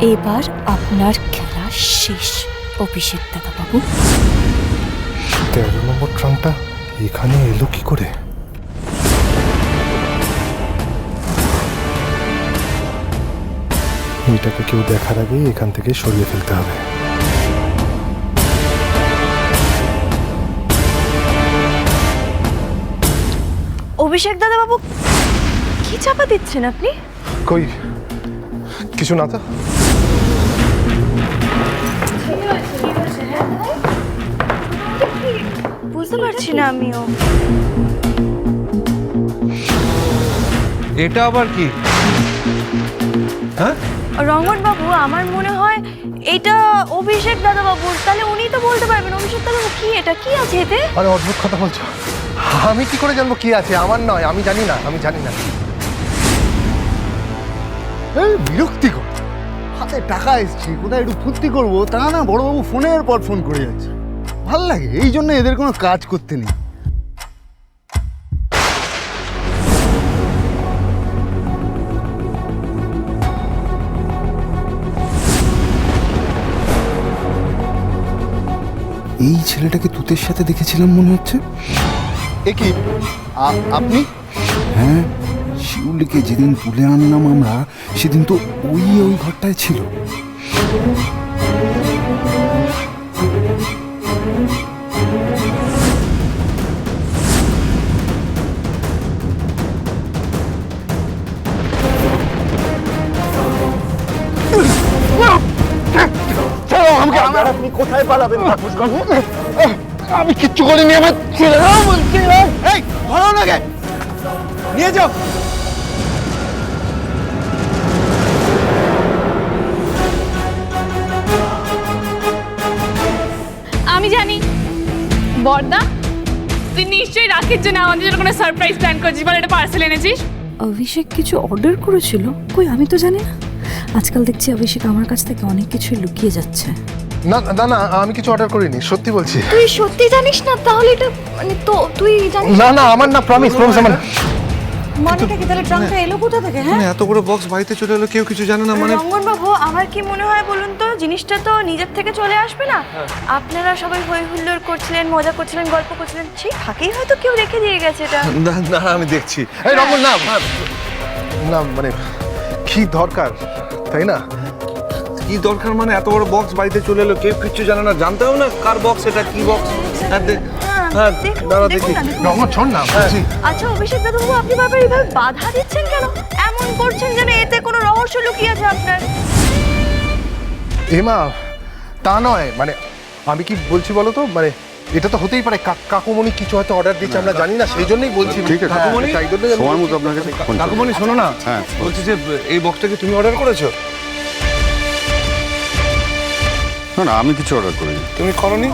এবার আপনার খেলা শেষ। অভিষেক দাদা বাবু তেরো নম্বর ট্রাঙ্কটা এখানে এলো কি করে? এটাকে কেউ দেখার আগেই এখান থেকে সরিয়ে ফেলতে হবে। অভিষেক দাদা বাবু কি চাপা দিচ্ছেন আপনি? কই? কিছু না তো? বুঝতে পারছি না আমিও। এটা আবার কি? হ্যাঁ? রঙ্গন বাবু আমার মনে হয় এটা অভিষেক দাদা বাবুর তাহলে উনি তো বলতে পারবেন অভিষেক দাদা বাবু কি এটা? কি আছে এতে? আরে অদ্ভুত কথা বলছো। আমি কি করে জানব কি আছে? আমার নয় আমি জানি না আমি জানি না। এই বিরক্তিকর। হাতে টাকা এসছে কোথায় একটু ফুর্তি করব? তা না বড়বাবু ফোনের পর ফোন করে যাচ্ছে। ভালো লাগে এই জন্য এদের কোনো কাজ করতে নেই। এই ছেলেটাকে তুতের সাথে দেখেছিলাম মনে হচ্ছে। এ কি? আপনি? হ্যাঁ। শিউলিকে যেদিন তুলে আনলাম আমরা সেদিন তো ওই ওই ঘরটায় ছিল। আপনি কোথায় পালাবেন আমি কিচ্ছু করিনি আমার ছেলেরা বলছি। এই ধরো না গে নিয়ে যাও। আমি জানি। বর্দা তুই নিশ্চয়ই রাখির জন্য আমাদের জন্য কোনো সারপ্রাইজ প্ল্যান করছিস বলে এটা পার্সেল এনেছিস? অভিষেক কিছু অর্ডার করেছিল? কই আমি তো জানি না। আজকাল দেখছি অভিষেক আমার কাছ থেকে অনেক কিছুই লুকিয়ে যাচ্ছে। না না না আমি কিছু অর্ডার করিনি সত্যি বলছি। তুই সত্যি জানিস না? তাহলে এটা মানে তো তুই জানিস না না আমার না প্রমিস প্রমিস আমার না। মানেটা কি তাহলে ট্রাঙ্কটা এলো কোথা থেকে হ্যাঁ? মানে এত বড় বক্স বাড়িতে চলে এলো কেউ কিছু জানে না মানে রঙ্গন বাবু আমার কি মনে হয় বলুন তো জিনিসটা তো নিজের থেকে চলে আসবে না? আপনারা সবাই হই হুল্লোড় করছিলেন মজা করছিলেন গল্প করছিলেন সেই ফাঁকেই হয়তো কেউ রেখে দিয়ে গেছে এটা। না না আমি দেখছি। এই রঙ্গন না না, মানে কি দরকার তাই না? কি দরকার মানে এত বড় বক্স বাড়িতে চলে এলো কেউ কিছু জানে না জানতেও না কার বক্স এটা কি বক্স হ্যাঁ দে- হ্যাঁ দেখুন, দাঁড়া দেখুন। দেখি না, দেখুন। বলছি আচ্ছা অভিষেক দাদাবাবু আপনি বারবার এইভাবে বাধা দিচ্ছেন কেন? এমন করছেন যেন এতে কোনো রহস্য লুকিয়ে আছে আপনার। এমা তা নয় মানে আমি কি বলছি বলো তো? মানে এটা তো হতেই পারে কাকুমণি কিছু হয়তো অর্ডার দিচ্ছে আমরা জানি না সেই জন্যই বলছি। ঠিক আছে। হ্যাঁ, কাকুমণি? তাই জন্যই আমি সময় মতো আপনার কাছে ফোন করব। কাকুমণি শোনো না হ্যাঁ। বলছি যে এই বক্সটাকে তুমি অর্ডার করেছ? না না আমি কিছু অর্ডার করিনি। তুমি করনি?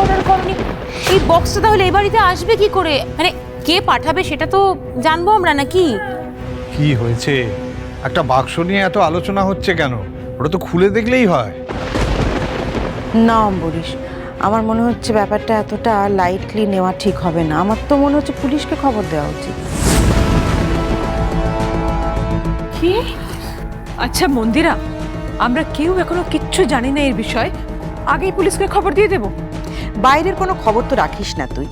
অর্ডার করনি। এই বক্সটা তাহলে এই বাড়িতে আসবে কি করে? মানে কে পাঠাবে সেটা তো জানব আমরা নাকি? কি হয়েছে? একটা বাক্স নিয়ে এত আলোচনা হচ্ছে কেন? ওটা তো খুলে দেখলেই হয়। না অম্বরীশ আমার মনে হচ্ছে ব্যাপারটা এতটা লাইটলি নেওয়া ঠিক হবে না। আমার তো মনে হচ্ছে পুলিশকে খবর দেওয়া উচিত। কি? আচ্ছা মন্দিরা আমরা কেউ এখনও কিচ্ছু জানি না এর বিষয়ে। আগেই পুলিশকে খবর দিয়ে দেব। বাইরের কোনো খবর তো রাখিস না তুই।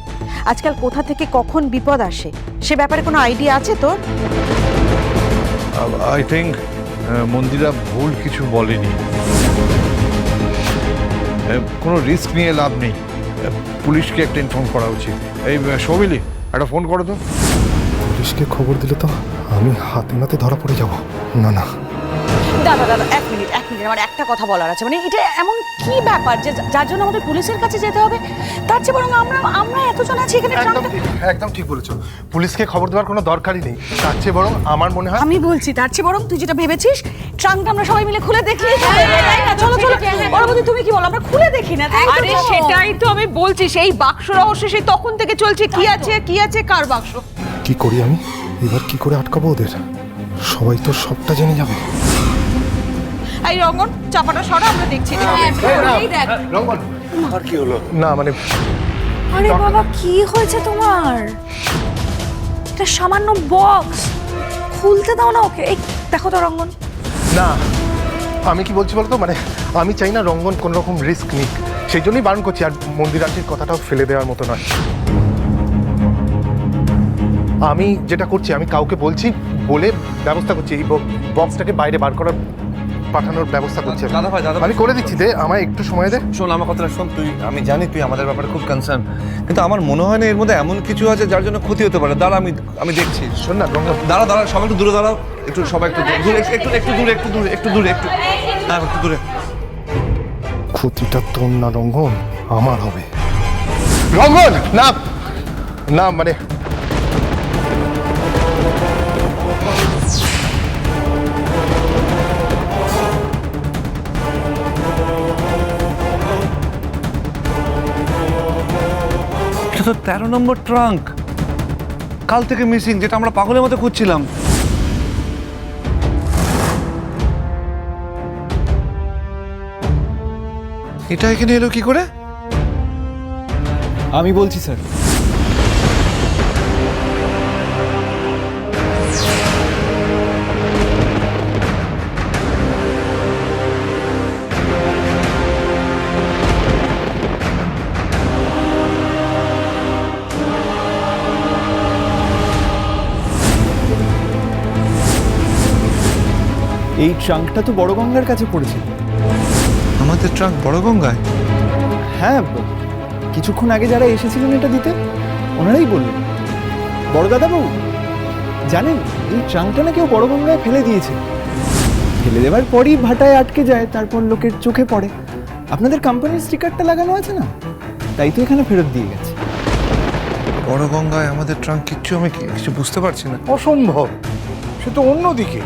আজকাল কোথা থেকে কখন বিপদ আসে সে ব্যাপারে কোনো আইডিয়া আছে তোর? আই থিঙ্ক মন্দিরা ভুল কিছু বলেনি। কোনো রিস্ক নিয়ে লাভ নেই। পুলিশকে একটা ইনফর্ম করা উচিত। এই সৌমিলি একটা ফোন করো তো। পুলিশকে খবর দিলে তো আমি হাতে নাতে ধরা পড়ে যাব। না না। দাদা দাদা এক মিনিট এক মিনিট আমার একটা কথা বলার আছে। মানে এটা এমন কি ব্যাপার যে যার জন্য আমাদের পুলিশের কাছে যেতে হবে? তার চেয়ে বরং আমরা আমরা এতজন আছি এখানে একদম ঠিক একদম ঠিক বলেছ। পুলিশকে খবর দেওয়ার কোনো দরকারই নেই। তার চেয়ে বরং আমার মনে হয় আমি বলছি তার চেয়ে বরং তুই যেটা ভেবেছিস ট্রাঙ্কটা আমরা সবাই মিলে খুলে তো হয়ে তাই না? চলো চলো। পরবর্তী তুমি কি বলো? আমরা খুলে দেখি না আরে সেটাই তো আমি বলছি সেই বাক্স রহস্য সেই তখন থেকে চলছে। কি আছে কি আছে কার বাক্স? কি করি আমি? এবার কি করে আটকাবো ওদের? সবাই তো সবটা জেনে যাবে। এই রঙ্গন চাপাটা সরা আমরা দেখছি রঙ্গন আর কি হলো? না মানে আরে বাবা কি হয়েছে তোমার? এটা সামান্য বক্স খুলতে দাও না ওকে। এই দেখো তো রঙ্গন। না আমি কি বলছি বলতো? মানে আমি চাই না রঙ্গন কোনো রকম রিস্ক নিক। সেই জন্যই বারণ করছি আর মন্দির আন্টির কথাটাও ফেলে দেওয়ার মতো নয়। আমি যেটা করছি আমি কাউকে বলছি বলে ব্যবস্থা করছি। এই বক্সটাকে বাইরে বার করার পাঠানোর ব্যবস্থা করছি। দাদা ভাই, দাদা। আমি করে দিচ্ছি দে আমায় একটু সময় দে। শোন আমার কথাটা শোন তুই আমি জানি তুই আমাদের ব্যাপারে খুব কনসার্ন কিন্তু আমার মনে হয় না এর মধ্যে এমন কিছু আছে যার জন্য ক্ষতি হতে পারে। দাঁড়া আমি আমি দেখছি। শোন না দাঁড়া দাঁড়া সবাই একটু দূরে দাঁড়াও। একটু সবাই একটু দূরে একটু একটু দূরে একটু দূরে একটু দূরে একটু হ্যাঁ একটু দূরে। ক্ষতিটা তোর না রঙ্গন আমার হবে। রঙ্গন না না মানে এটা তো তেরো নম্বর ট্রাঙ্ক। কাল থেকে মিসিং, যেটা আমরা পাগলের মতো খুঁজছিলাম। এটা এখানে এলো কি করে? আমি বলছি, স্যার। এই ট্রাঙ্কটা তো বড় গঙ্গার কাছে পড়েছে। আমাদের ট্রাঙ্ক বড় গঙ্গায় হ্যাঁ কিছুক্ষণ আগে যারা এসেছিলেন এটা দিতে ওনারাই বললেন। বড় দাদাবাবু জানেন এই ট্রাঙ্কটা না কেউ বড় গঙ্গায় ফেলে দিয়েছে। ফেলে দেওয়ার পরই ভাটায় আটকে যায় তারপর লোকের চোখে পড়ে। আপনাদের কোম্পানির স্টিকারটা লাগানো আছে না? তাই তো এখানে ফেরত দিয়ে গেছে। বড় গঙ্গায় আমাদের ট্রাঙ্ক কিচ্ছু আমি কি- কিছু বুঝতে পারছি না। অসম্ভব। সে তো অন্যদিকে।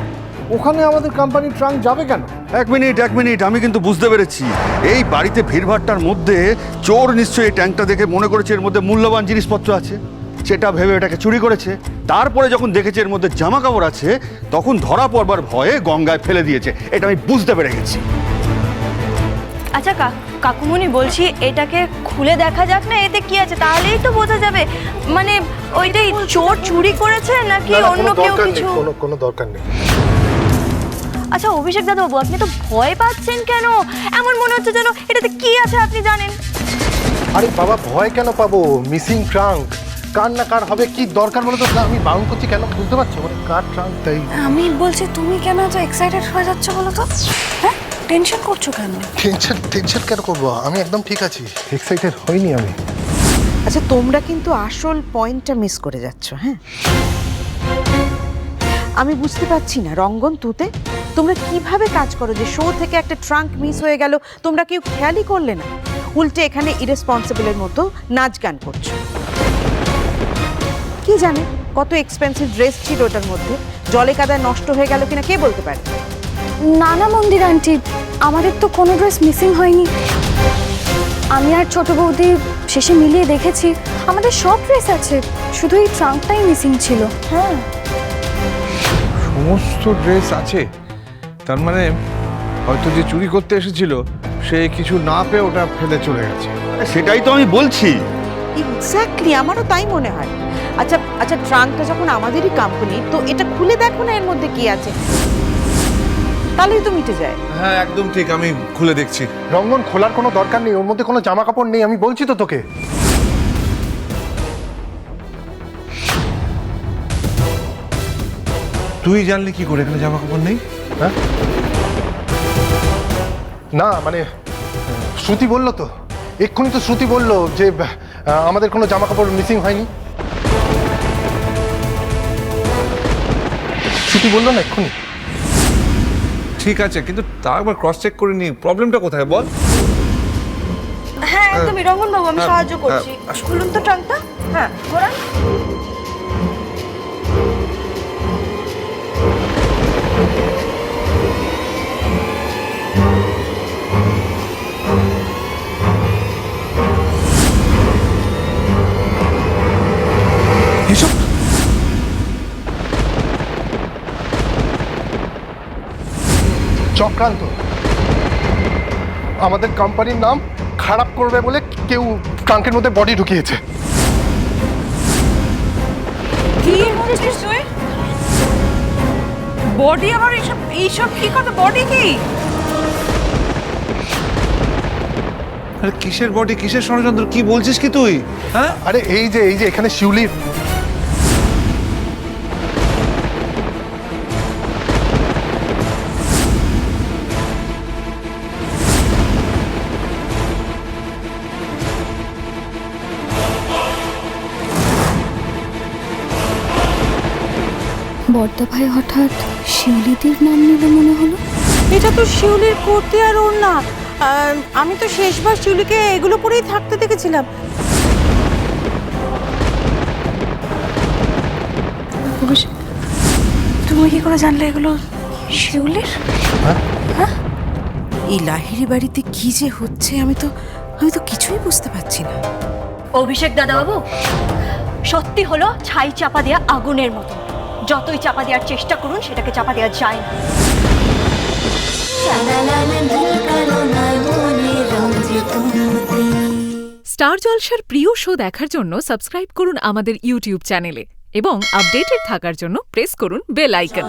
ওখানে আমাদের কোম্পানির ট্রাঙ্ক যাবে কেন? এক মিনিট এক মিনিট আমি কিন্তু বুঝতে পেরেছি। এই বাড়িতে ভিড়ভাট্টার মধ্যে চোর নিশ্চয়ই এই ট্যাঙ্কটা দেখে মনে করেছে এর মধ্যে মূল্যবান জিনিসপত্র আছে। সেটা ভেবে এটাকে চুরি করেছে। তারপরে যখন দেখেছে এর মধ্যে জামা কাপড় আছে তখন ধরা পড়বার ভয়ে গঙ্গায় ফেলে দিয়েছে। এটা আমি বুঝতে পেরে গেছি। আচ্ছা কা- কাকুমণি বলছি এটাকে খুলে দেখা যাক না এতে কি আছে? তাহলেই তো বোঝা যাবে। মানে ওইটাই চোর চুরি করেছে নাকি অন্য কেউ দরকার কিছু? কোনো কোনো দরকার নেই। আচ্ছা অভিষেক দাদাবাবু আপনি তো ভয় পাচ্ছেন কেন? এমন মনে হচ্ছে যেন এটাতে কি আছে আপনি জানেন? আরে বাবা ভয় কেন পাবো? মিসিং ট্রাঙ্ক কার না কার হবে কি দরকার বলো তো? আমি বারণ করছি কেন? বুঝতে পারছ? মানে কার ট্রাঙ্ক তাই? আমি বলছি তুমি কেন এত এক্সাইটেড হয়ে যাচ্ছ বলো তো? হ্যাঁ? টেনশন করছ কেন? টেনশন টেনশন কেন করব? আমি একদম ঠিক আছি। এক্সাইটেড হইনি আমি। আচ্ছা তোমরা কিন্তু আসল পয়েন্টটা মিস করে যাচ্ছ হ্যাঁ? আমি বুঝতে পারছি না রঙ্গন তুতে তোমরা কীভাবে কাজ করো যে শো থেকে একটা ট্রাঙ্ক মিস হয়ে গেল? তোমরা কেউ খেয়ালই করলে না। উল্টে এখানে ইরেসপন্সিবলের মতো নাচ গান করছ। কি জানে কত এক্সপেন্সিভ ড্রেস ছিল ওটার মধ্যে? জলে কাদায় নষ্ট হয়ে গেল কিনা কে বলতে পারে? না না মন্দির আন্টি। আমাদের তো কোনো ড্রেস মিসিং হয়নি। আমি আর ছোট বৌদি শেষে মিলিয়ে দেখেছি। আমাদের সব ড্রেস আছে। শুধু এই ট্রাঙ্কটাই মিসিং ছিল। হ্যাঁ সমস্ত ড্রেস আছে? তার মানে হয়তো যে চুরি করতে এসেছিল সে কিছু না পেয়ে ওটা ফেলে চলে গেছে। সেটাই তো আমি বলছি। এক্স্যাক্টলি আমারও তাই মনে হয়। আচ্ছা আচ্ছা ট্রাঙ্কটা যখন আমাদেরই কোম্পানি তো এটা খুলে দেখো না এর মধ্যে কি আছে। তাহলেই তো মিটে যায়। হ্যাঁ একদম ঠিক আমি খুলে দেখছি। রঙ্গন খোলার কোনো দরকার নেই ওর মধ্যে কোনো জামা কাপড় নেই আমি বলছি তো তোকে। তুই জানলি কি করে এখানে জামা কাপড় নেই? হ্যাঁ না মানে শ্রুতি বলল তো। এক্ষুনি তো শ্রুতি বলল যে আমাদের কোনো জামা কাপড় মিসিং হয়নি। শ্রুতি বলল না এক্ষুনি? ঠিক আছে কিন্তু তা একবার ক্রস চেক করে নি প্রবলেমটা কোথায় বল? হ্যাঁ একদমই। রঙ্গন বাবু আমি হ্যাঁ, সাহায্য হ্যাঁ, করছি খুলুন তো ট্রাঙ্কটা হ্যাঁ ঘোরান। চক্রান্ত আমাদের কোম্পানির নাম খারাপ করবে বলে কেউ ট্রাঙ্কের মধ্যে বডি ঢুকিয়েছে। বডি আবার এইসব এইসব কি কথা? বডি কি? আরে কিসের বডি কিসের ষড়যন্ত্র? কি বলছিস কি তুই? হ্যাঁ? আরে এই যে এই যে এখানে শিউলি। বর্দা ভাই হঠাৎ শিউলিদির নাম নিলে মনে হলো? এটা তো শিউলির করতে আর ওর না। আহ, আমি তো শেষবার শিউলিকে এগুলো পরেই থাকতে দেখেছিলাম। অভিষেক তুমি কি করে জানলে এগুলো শিউলির? এই লাহিড়ি বাড়িতে কি যে হচ্ছে আমি তো আমি তো কিছুই বুঝতে পারছি না। অভিষেক দাদাবাবু সত্যি হলো ছাই চাপা দেওয়া আগুনের মতো। যতই চাপা দেওয়ার চেষ্টা করুন সেটাকে চাপা দেওয়া যায় না। স্টার জলসার প্রিয় শো দেখার জন্য সাবস্ক্রাইব করুন আমাদের ইউটিউব চ্যানেলে এবং আপডেটেড থাকার জন্য প্রেস করুন বেল আইকন।